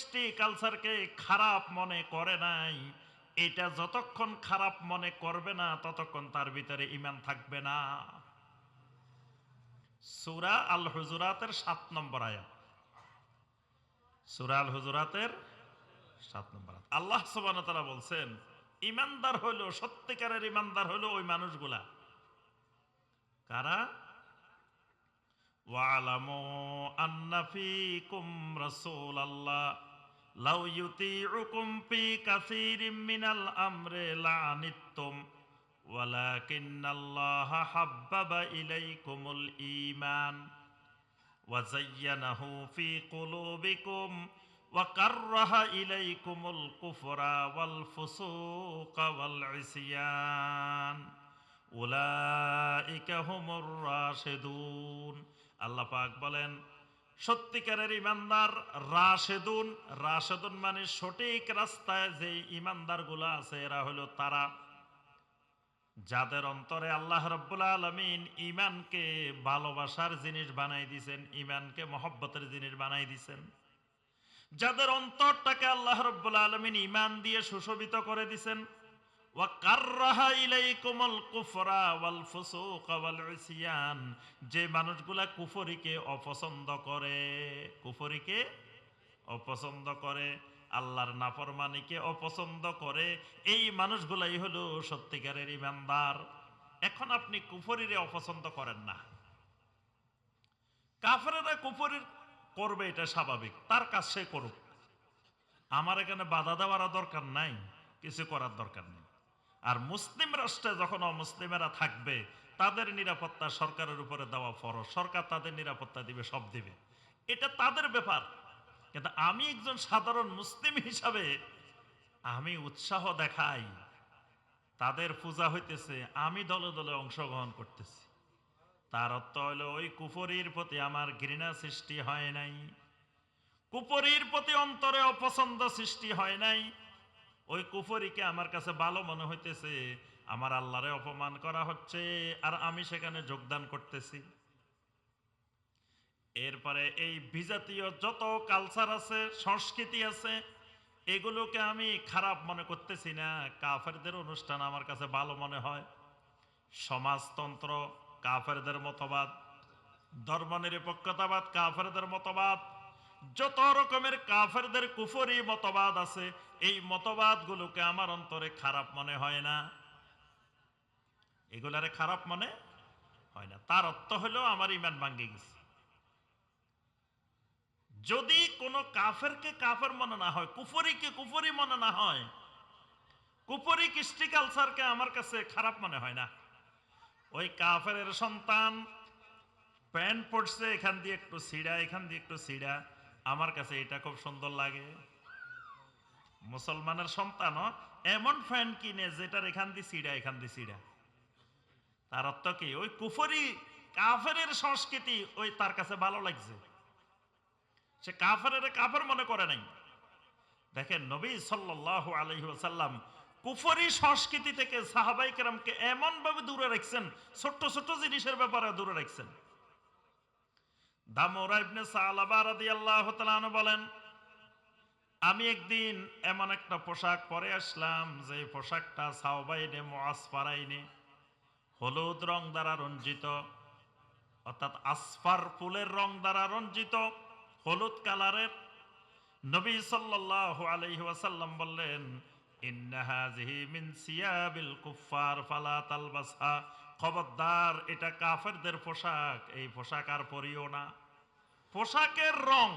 কমিউনিস্টি কালচারকে খারাপ মনে করে নাই। এটা যতক্ষণ খারাপ মনে করবে না, ততক্ষণ তার ভিতরে ইমান থাকবে না। সুরা আল হুজুরাতের সাত নম্বর আয়াত। সুরা আল হুজুরাতের সাত নম্বর আয়াত। আল্লাহ তাআলা বলছেন ইমানদার হলো সত্যিকারের ইমানদার হলো ওই মানুষগুলা। কারা? ওয়ালামো আন্নাফিকুম রাসূলুল্লাহ। লাউ ইউতিউকুম ফি কাসীরিম মিনাল আমরি লানিতুম ওয়ালাকিন্নাল্লাহা হাব্বাবা ইলাইকুমুল ঈমান ওয়া যায়্যানাহু ফি কুলুবিকুম ওয়া কাররাহা ইলাইকুমুল কুফরা ওয়াল ফুসুকা ওয়াল ইসিয়ান। উলাইকা হুমুর রাশিদুন। আল্লাহ পাক বলেন সত্যিকারের ইমানদার রাশেদুন। রাশেদুন মানে সঠিক রাস্তায় যে ইমানদারগুলো আছে, এরা হলো তারা। যাদের অন্তরে আল্লাহ রব্বুল আলমিন ইমানকে ভালোবাসার জিনিস বানাই দিছেন ইমানকে মহব্বতের জিনিস বানাই দিছেন। যাদের অন্তরটাকে আল্লাহ রব্বুল আলমিন ইমান দিয়ে সুশোভিত করে দিছেন যে মানুষগুলা কুফরিকে অপছন্দ করে, কুফরিকে অপছন্দ করে, আল্লাহর নাফরমানিকে অপছন্দ করে, এই মানুষগুলাই হলো সত্যিকারের ইমানদার। এখন আপনি কুফরিরে অপছন্দ করেন না। কাফেরেরা কুফরির করবে, এটা স্বাভাবিক। তার সে করুক। আমার এখানে বাধা দেওয়ার দরকার নাই, কিছু করার দরকার নেই। আর মুসলিম রাষ্ট্রে যখন অমুসলিমেরা থাকবে, তাদের নিরাপত্তা সরকারের উপরে দেওয়া ফরজ। সরকার তাদের নিরাপত্তা দিবে, সব দিবে। এটা তাদের ব্যাপার। কিন্তু আমি একজন সাধারণ মুসলিম হিসাবে আমি উৎসাহ দেখাই, তাদের পূজা হইতেছে, আমি দলে দলে অংশগ্রহণ করতেছি। তার অর্থ হলো ওই কুফরির প্রতি আমার ঘৃণা সৃষ্টি হয় নাই। কুফরির প্রতি অন্তরে অপছন্দ সৃষ্টি হয় নাই। ওই কুফরিকে আমার কাছে ভালো মনে হইতেছে, আমার আল্লাহরে অপমান করা হচ্ছে, আর আমি সেখানে যোগদান করতেছি। এরপরে এই বিজাতীয় যত কালচার আছে, সংস্কৃতি আছে, এগুলোকে আমি খারাপ মনে করতেছি না। কাফেরদের অনুষ্ঠান আমার কাছে ভালো মনে হয়। সমাজতন্ত্র, কাফেরদের মতবাদ, ধর্মনিরপেক্ষতাবাদ, কাফেরদের মতবাদ যত রকমের কাফেরদের কুফরি মতবাদ আছে, এই মতবাদগুলোকে আমার অন্তরে খারাপ মনে হয় না। এগুলারে খারাপ মনে হয় না। তার অর্থ হলো আমার ইমান ভাঙ্গে গেছে। যদি কোনো কাফেরকে কাফের মনে না হয়, কুফরিকে কুফরি মনে না হয়, কুফরি কৃষ্টি কালচারকে আমার কাছে খারাপ মনে হয় না। ওই কাফের সন্তান প্যান্ট পড়ছে এখান দিয়ে একটু সিঁড়া এখান দিয়ে একটু সিঁড়া আমার কাছে এটা খুব সুন্দর লাগে। মুসলমানের সন্তানও এমন ফ্যান কিনে যেটার এখান দিয়ে সিঁড়া, এখান দিয়ে সিঁড়া। তার অর্থ কি? ওই কুফরি কাফের সংস্কৃতি ওই তার কাছে ভালো লাগছে। সে কাফের কাফের মনে করে নাই। দেখেন, নবী সাল্লাহ আলহি সাল্লাম কুফরি সংস্কৃতি থেকে সাহাবাই এমন ভাবে দূরে রাখছেন, ছোট্ট ছোট্ট জিনিসের ব্যাপারে দূরে রাখছেন। দামোরা ইবনে সালাবা রাদিয়াল্লাহু তাআলা বলেন, আমি একদিন এমন একটা পোশাক পরে আসলাম, যে পোশাকটা সাওবাইনে মুআস পারাইনে হলুদ রং দ্বারা রঞ্জিত, অর্থাৎ আসফার ফুলের রং দ্বারা রঞ্জিত, হলুদ কালারের। নবী সাল্লাল্লাহু আলাইহি ওয়াসাল্লাম বললেন খবরদার, এটা কাফেরদের পোশাক, এই পোশাক আর পরিও না। পোশাকের রং।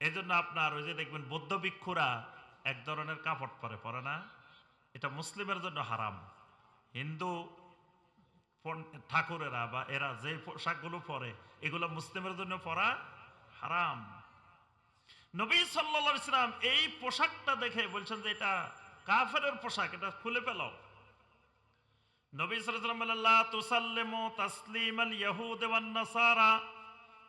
এজন্য আপনার ওই যে দেখবেন বৌদ্ধ ভিক্ষুরা এক ধরনের কাপড় পরে পরে না? এটা মুসলিমের জন্য হারাম। হিন্দু ঠাকুরেরা বা এরা যে পোশাকগুলো পরে, এগুলো মুসলিমের জন্য পরা হারাম। নবী সাল্লা ইসলাম এই পোশাকটা দেখে বলছেন যে এটা কাফের পোশাক, এটা খুলে পেলাও নবী সাল্লাম তুসাল্লিমু তাসলিম আল ওয়ান নাসারা।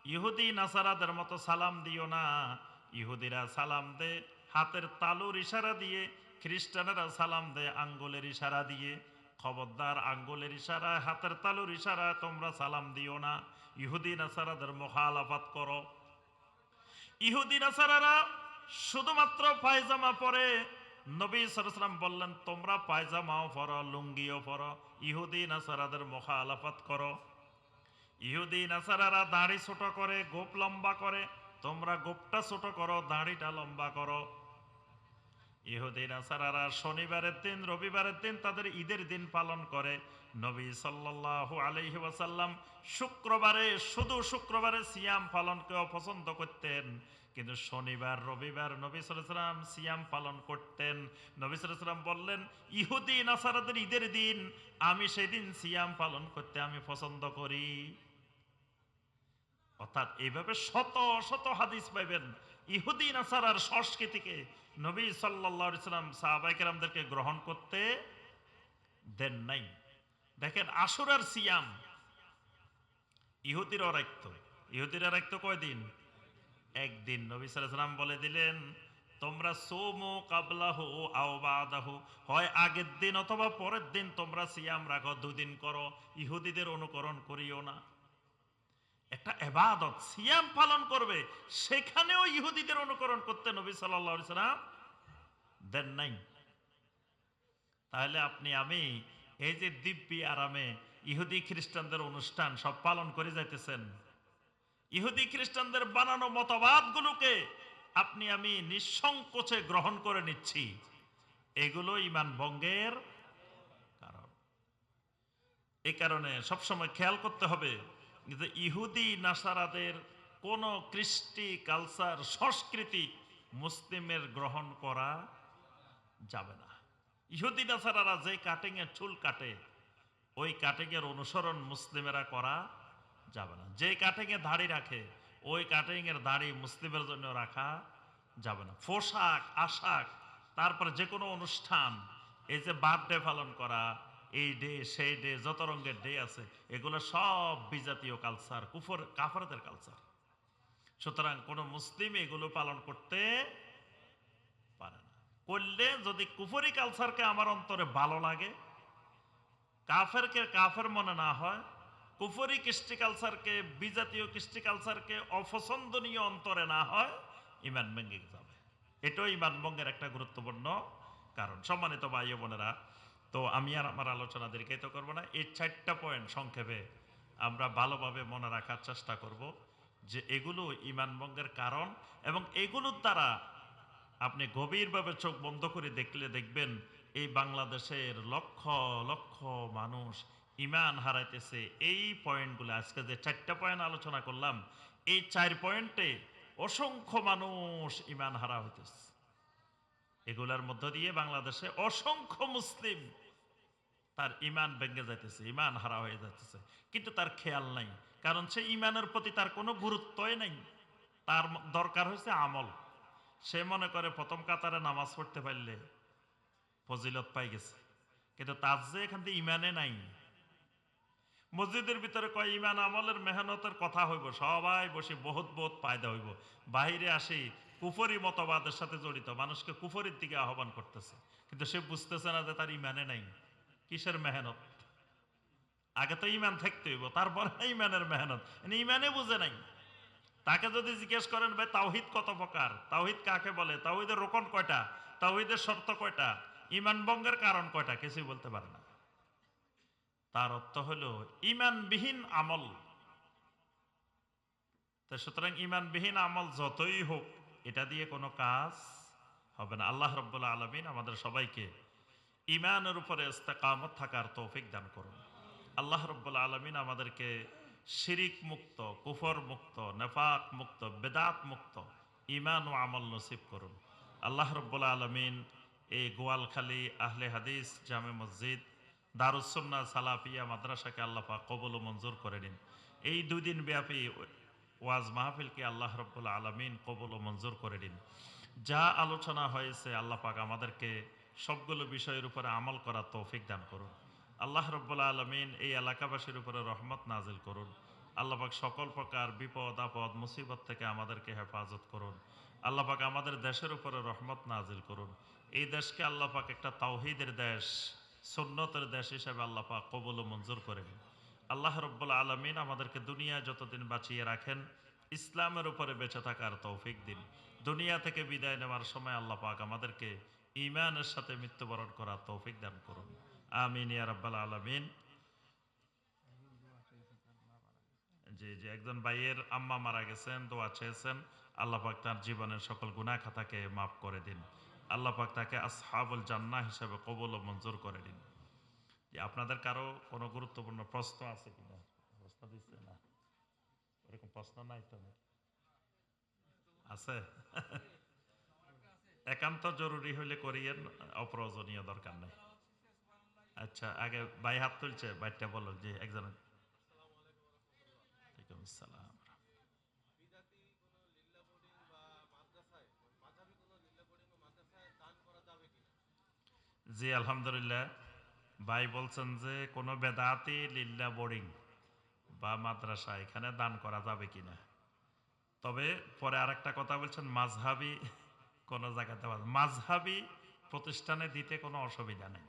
ইহুদি নাসারাদের মতো সালাম দিও না। ইহুদিরা সালাম দে হাতের তালুর ইশারা দিয়ে, খ্রিস্টানেরা সালাম দে আঙ্গুলের ইশারা দিয়ে। খবরদার আঙ্গুলের ইশারা, হাতের তালুর ইশারা, তোমরা সালাম দিও না। ইহুদি নাসারাদের মোখালাফাত করো। ইহুদি নাসারারা শুধুমাত্র পায়জামা পরে। নবী সালাম বললেন, তোমরা পায়জামাও পরো, লুঙ্গিও পরো। ইহুদি নাসারাদের মুখালাফাত করো। ইহুদি নাসারারা দাড়ি ছোট করে, গোপ লম্বা করে। তোমরা গোপটা ছোট করো, দাড়িটা লম্বা করো। ইহুদি নাসারারা শনিবারের দিন, রবিবারের দিন তাদের ঈদের দিন পালন করে। নবী সাল্লাল্লাহু আলাইহি ওয়াসাল্লাম শুক্রবারে, শুধু শুক্রবারে সিয়াম পালনকেও পছন্দ করতেন। কিন্তু শনিবার, রবিবার নবী সাল্লাম সিয়াম পালন করতেন। নবী সাল্লাম বললেন, ইহুদি নাসারাদের ঈদের দিন, আমি সেদিন সিয়াম পালন করতে আমি পছন্দ করি। অর্থাৎ এইভাবে শত শত হাদিস পাইবেন। ইহুদি, নাসারার সংস্কৃতিকে নবী সাল্লাল্লাহু আলাইহি সাল্লাম সাহাবাইকেরামদেরকে গ্রহণ করতে দেন নাই। দেখেন, আশুরার সিয়াম ইহুদিরও রাখত ইহুদিরা রাখত কয়দিন? একদিন। নবী সাল্লাম বলে দিলেন, তোমরা সোমো কাবলাহ আও বাদাহু। হয় আগের দিন অথবা পরের দিন তোমরা সিয়াম রাখো, দুদিন করো। ইহুদিদের অনুকরণ করিও না। একটা এবাদত, সিয়াম পালন করবে, সেখানেও ইহুদিদের অনুকরণ করতে নবী সাল্লাল্লাহু সাল্লাম দেন নাই। তাহলে আপনি, আমি, এই যে দিব্যি আরামে ইহুদি খ্রিস্টানদের অনুষ্ঠান সব পালন করে যাইতেছেন, ইহুদি খ্রিস্টানদের বানানো মতবাদগুলোকে আপনি, আমি নিঃসংকোচে গ্রহণ করে নিচ্ছি। এগুলো ইমান ভঙ্গের কারণ। এই কারণে সবসময় খেয়াল করতে হবে যে ইহুদি নাসারাদের কোন কৃষ্টি কালচার, সংস্কৃতি মুসলিমের গ্রহণ করা যাবে না। ইহুদি নাসারারা যে কাটিং এর চুল কাটে, ওই কাটিং এর অনুসরণ মুসলিমেরা করা যাবে না। যে কাটিং এ দাড়ি রাখে, ওই কাটিং এর দাড়ি মুসলিমের জন্য রাখা যাবে না। পোশাক, আশাক, তারপর যে কোনো অনুষ্ঠান, এই যে বার্থডে পালন করা এই ডে, সেই ডে, যত রঙের ডে আছে, এগুলো সব বিজাতীয় কালচার কুফর, কাফারদের কালচার সুতরাং কোনো মুসলিম এগুলো পালন করতে পারে না। করলে যদি কুফরি কালচারকে আমার অন্তরে ভালো লাগে, কাফেরকে কাফের মনে না হয়, কুফরি কৃষ্টি কালচারকে বিজাতীয় কৃষ্টি কালচারকে অপছন্দনীয় অন্তরে না হয়, ইমান ভেঙে যাবে। এটাও ইমান ভঙ্গের একটা গুরুত্বপূর্ণ কারণ। সম্মানিত ভাই বোনেরা তো আমি আর আমার আলোচনা দীর্ঘায়িত করব না। এই চারটা পয়েন্ট সংক্ষেপে আমরা ভালোভাবে মনে রাখার চেষ্টা করব যে এগুলো ইমান ভঙ্গের কারণ এবং এগুলোর দ্বারা আপনি গভীরভাবে চোখ বন্ধ করে দেখলে দেখবেন এই বাংলাদেশের লক্ষ লক্ষ মানুষ ইমান হারাইতেছে। এই পয়েন্টগুলো আজকে যে চারটা পয়েন্ট আলোচনা করলাম, এই চার পয়েন্টে অসংখ্য মানুষ ইমান হারা হইতেছে। এগুলার মধ্য দিয়ে বাংলাদেশে অসংখ্য মুসলিম তার ইমান ভেঙে যাইতেছে ইমান হারা হয়ে যাইতেছে। কিন্তু তার খেয়াল নাই, কারণ সে ইমানের প্রতি তার কোনো গুরুত্বই নাই। তার দরকার হয়েছে আমল। সে মনে করে, প্রথম কাতারে নামাজ পড়তে পারলে ফজিলত পাই গেছে। কিন্তু তার যে এখান থেকে ইমানে নাই। মসজিদের ভিতরে কয় ইমান আমলের মেহনতের কথা হইব, সবাই বসে বহুত বহুত পায়দা হইব। বাহিরে আসি, কুফরি মতবাদের সাথে জড়িত, মানুষকে কুফরির দিকে আহ্বান করতেছে। কিন্তু সে বুঝতেছে না যে তার ইমানে নাই। কিসের মেহনত? আগে তো ইমান থাকতে হইব, তারপরে ইমানের মেহনত। ইমানে বুঝে নাই। তাকে যদি জিজ্ঞেস করেন, ভাই, তাওহিদ কত প্রকার? তাওহিদ কাকে বলে? তাওহিদের রোকন কয়টা? তাওহিদের শর্ত কয়টা? ইমান ভঙ্গের কারণ কয়টা? কিছুই বলতে পারে না। তার অর্থ হলো ইমানবিহীন আমল। তো সুতরাং ইমানবিহীন আমল যতই হোক, এটা দিয়ে কোনো কাজ হবে না। আল্লাহ রব্বুল্লাহ আলমিন আমাদের সবাইকে ইমানের উপরে ইস্তেকামত থাকার তৌফিক দান করুন। আল্লাহ রব্বুল আলমিন আমাদেরকে শিরিক মুক্ত, কুফর মুক্ত, নেফাক মুক্ত, বেদাত মুক্ত ইমান ও আমল নসিব করুন। আল্লাহ রব্বুল আলমিন এই গোয়ালখালী আহলে হাদিস জামে মসজিদ দারুসন্না সালাফিয়া মাদ্রাসাকে আল্লাহ কবল ও মঞ্জুর করে নিন। এই দুই দিন ব্যাপী ওয়াজ মাহফিলকে আল্লাহ রব্বুল আলমিন কবল ও মঞ্জুর করে নিন। যা আলোচনা হয়েছে, আল্লাহ পাক আমাদেরকে সবগুলো বিষয়ের উপরে আমল করার তৌফিক দান করুন। আল্লাহ রব্বুল্লা আলমিন এই এলাকাবাসীর উপরে রহমত নাজিল করুন। আল্লাহ পাক সকল প্রকার বিপদ, আপদ, মুসিবত থেকে আমাদেরকে হেফাজত করুন। আল্লাহ পাক আমাদের দেশের উপরে রহমত নাজিল করুন। এই দেশকে আল্লাহ পাক একটা তাওহিদের দেশ, সুন্নতের দেশ হিসেবে আল্লাহ পাক কবুল মঞ্জুর করেন আল্লাহ রব্বুল আলমিন আমাদেরকে দুনিয়া যতদিন বাঁচিয়ে রাখেন, ইসলামের উপরে বেঁচে থাকার তৌফিক দিন। দুনিয়া থেকে বিদায় নেওয়ার সময় আল্লাহ পাক আমাদেরকে ইমানের সাথে মৃত্যুবরণ করা তৌফিক দান করুন। আমিন, ইয়া রাব্বাল আলামিন। জি জি, একজন ভাইয়ের আম্মা মারা গেছেন, দোয়া চেয়েছেন। আল্লাহ পাক তার জীবনের সকল গুনাহ খাতাকে মাফ করে দিন। আল্লাহ পাক তাকে আসহাবুল জান্নাহ হিসেবে কবুল ও মঞ্জুর করে দিন। যে আপনাদের কারও কোনো গুরুত্বপূর্ণ প্রশ্ন আছে কিনা? প্রশ্ন দিচ্ছে না। ওরকম প্রশ্ন নাই তো? আছে? একান্ত জরুরি হইলে করিয়েন, অপ্রয়োজনীয় দরকার নেই। আচ্ছা আগে ভাই হাত তুলছে বাইরটা বলো যে একজন জি, আলহামদুলিল্লাহ। ভাই বলছেন যে, কোনো বেদাতি লিল্লা বোর্ডিং বা মাদ্রাসা এখানে দান করা যাবে কিনা? তবে পরে আরেকটা কথা বলছেন, মাঝহাবি কোনো জায়গাতে পাওয়া- মাঝহাবি প্রতিষ্ঠানে দিতে কোনো অসুবিধা নেই।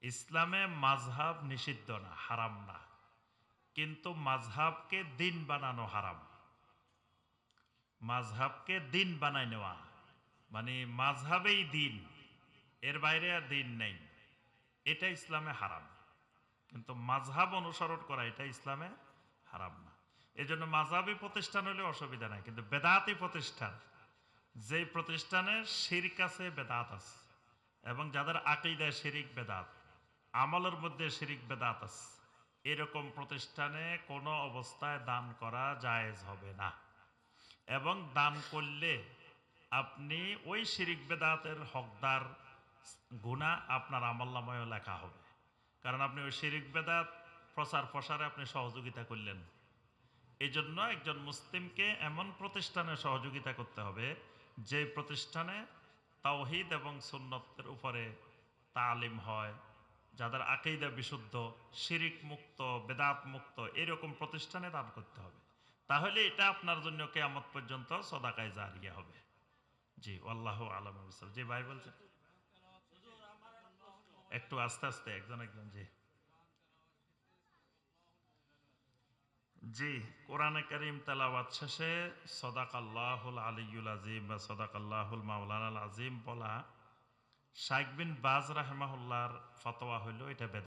ইসলামে মাঝহাব নিষিদ্ধ না, হারাম না। কিন্তু মাঝহাবকে দিন বানানো হারাম। মাঝহাবকে দিন বানাই নেওয়া মানে মাঝহাবেই দিন, এর বাইরে আর দিন নেই। এটা ইসলামে হারাম। কিন্তু মাঝহাব অনুসরণ করা, এটা ইসলামে হারাম না। এই জন্য মাঝহাবি প্রতিষ্ঠান হলে অসুবিধা নাই, কিন্তু বেদাতি প্রতিষ্ঠান যে প্রতিষ্ঠানে শিরিক আছে, বেদাত আছে। এবং যাদের আকিদায় শিরিক, বেদাত। আমলের মধ্যে শিরিক, বেদাত আছে। এরকম প্রতিষ্ঠানে কোনো অবস্থায় দান করা জায়েজ হবে না। এবং দান করলে আপনি ওই শিরিক, বেদাতের হকদার গুণা আপনার আমল্লাময় লেখা হবে। কারণ আপনি ওই শিরিক, বেদাত প্রচার প্রসারে আপনি সহযোগিতা করলেন। এই জন্য একজন মুসলিমকে এমন প্রতিষ্ঠানে সহযোগিতা করতে হবে যে প্রতিষ্ঠানে তাওহিদ এবং সুন্নতের উপরে তালিম হয়, যাদের আকেইদা বিশুদ্ধ, শিরিক মুক্ত, বেদাত মুক্ত, এরকম প্রতিষ্ঠানে দান করতে হবে। তাহলে এটা আপনার জন্য কেয়ামত পর্যন্ত সদাকায় জারিয়া হবে। জি আল্লাহ আলম জি, ভাই বলছেন। একটু আস্তে আস্তে, একজন একজন, জি। জি, কোরআনে করিম তেলাওয়াত শেষে সদাক আল্লাহুল আলিউল আজিম বা সদাক আল্লাহুল মাওলানা আজিম বলা শাইখ বিন বাজ রাহমাহুল্লাহর ফতোয়া হইল, এটা